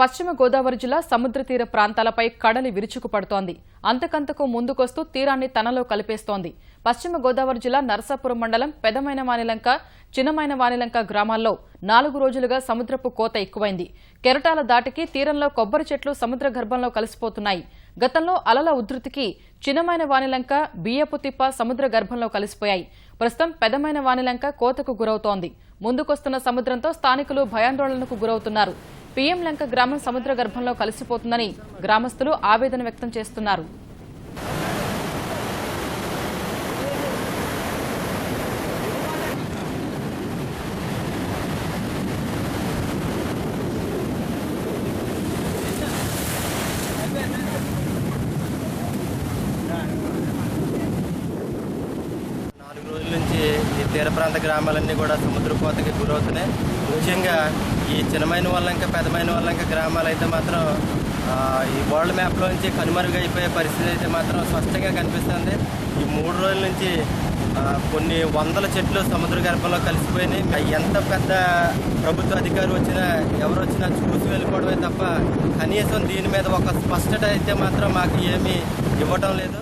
పశ్చిమ గోదావరి జిల్లా సముద్ర తీర ప్రాంతాలపై కడలి విరుచుకుపడుతోంది. అంతకంతకు ముందుకొస్తూ తీరాన్ని తనలో కలిపేస్తోంది. పశ్చిమ గోదావరి జిల్లా నరసాపురం మండలం పెదమైన వానిలంక చిన్నమైన వానిలంక గ్రామాల్లో నాలుగు రోజులుగా సముద్రపు కోత ఎక్కువైంది. కెరటాల దాటికి తీరంలో కొబ్బరి చెట్లు సముద్ర గర్భంలో కలిసిపోతున్నాయి. గతంలో అలల ఉధృతికి చిన్నమైన వానిలంక బియ్యపు తిప్ప సముద్ర గర్భంలో కలిసిపోయాయి. ప్రస్తుతం పెదమైన వానిలంక కోతకు గురవుతోంది. ముందుకొస్తున్న సముద్రంతో స్థానికులు భయాందోళనకు గురవుతున్నారు. పీఎం లంక గ్రామం సముద్ర గర్భంలో కలిసిపోతుందని గ్రామస్తులు ఆవేదన వ్యక్తం చేస్తున్నారు. నాలుగు రోజుల నుంచి ఈ తీర ప్రాంత గ్రామాలన్నీ కూడా సముద్ర కోతకి గురవుతున్నాయి. ముఖ్యంగా ఈ చిన్నమైన వల్లంక పెద్దమైన వల్లంక గ్రామాలు అయితే మాత్రం ఈ వరల్డ్ మ్యాప్లోంచి కనుమరుగైపోయే పరిస్థితి అయితే మాత్రం స్పష్టంగా కనిపిస్తుంది. ఈ మూడు రోజుల నుంచి కొన్ని వందల చెట్లు సముద్ర గర్భంలో కలిసిపోయినాయి. ఎంత పెద్ద ప్రభుత్వ అధికారి వచ్చినా ఎవరు వచ్చినా చూసి వెళ్ళిపోవడమే తప్ప కనీసం దీని మీద ఒక స్పష్టత అయితే మాత్రం మాకు ఏమీ ఇవ్వటం లేదు.